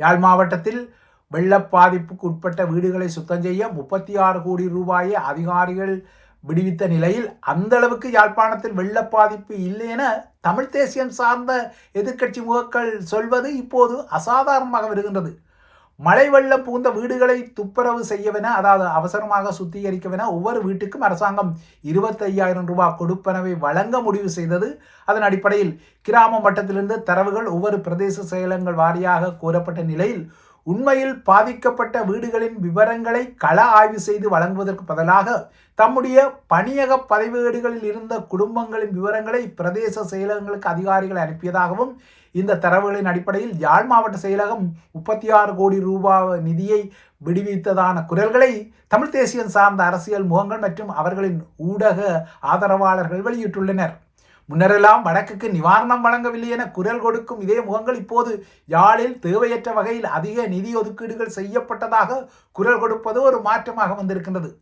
யாழ் மாவட்டத்தில் வெள்ள பாதிப்புக்கு உட்பட்ட வீடுகளை சுத்தம் செய்ய முப்பத்தி ஆறு கோடி ரூபாயை அதிகாரிகள் விடுவித்த நிலையில் அந்த அளவுக்கு யாழ்ப்பாணத்தில் வெள்ள பாதிப்பு இல்லை என தமிழ் தேசியம் சார்ந்த எதிர்க்கட்சி முகக்கள் சொல்வது இப்போது அசாதாரணமாக வருகின்றது. மழை வெள்ளம் புகுந்த வீடுகளை துப்புரவு செய்யவென அதாவது அவசரமாக சுத்திகரிக்கவென ஒவ்வொரு வீட்டுக்கும் அரசாங்கம் இருபத்தையாயிரம் ரூபாய் கொடுப்பனவை வழங்க முடிவு செய்தது. அதன் அடிப்படையில் கிராம மட்டத்திலிருந்து தரவுகள் ஒவ்வொரு பிரதேச செயலங்கள் வாரியாக கூறப்பட்ட நிலையில் உண்மையில் பாதிக்கப்பட்ட வீடுகளின் விவரங்களை கள ஆய்வு செய்து வழங்குவதற்கு பதிலாக தம்முடைய பணியக பதிவேடுகளில் இருந்த குடும்பங்களின் விவரங்களை பிரதேச செயலகங்களுக்கு அதிகாரிகள் அனுப்பியதாகவும் இந்த தரவுகளின் அடிப்படையில் யாழ் மாவட்ட செயலகம் முப்பத்தி ஆறு கோடி ரூபாய் நிதியை விடுவித்ததான குரல்களை தமிழ் தேசியம் சார்ந்த அரசியல் முகங்கள் மற்றும் அவர்களின் ஊடக ஆதரவாளர்கள் வெளியிட்டுள்ளனர். முன்னரெல்லாம் வடக்குக்கு நிவாரணம் வழங்கவில்லை என குரல் கொடுக்கும் இதே முகங்கள் இப்போது யாழில் தேவையற்ற வகையில் அதிக நிதி ஒதுக்கீடுகள் செய்யப்பட்டதாக குரல் கொடுப்பது ஒரு மாற்றமாக வந்திருக்கின்றது.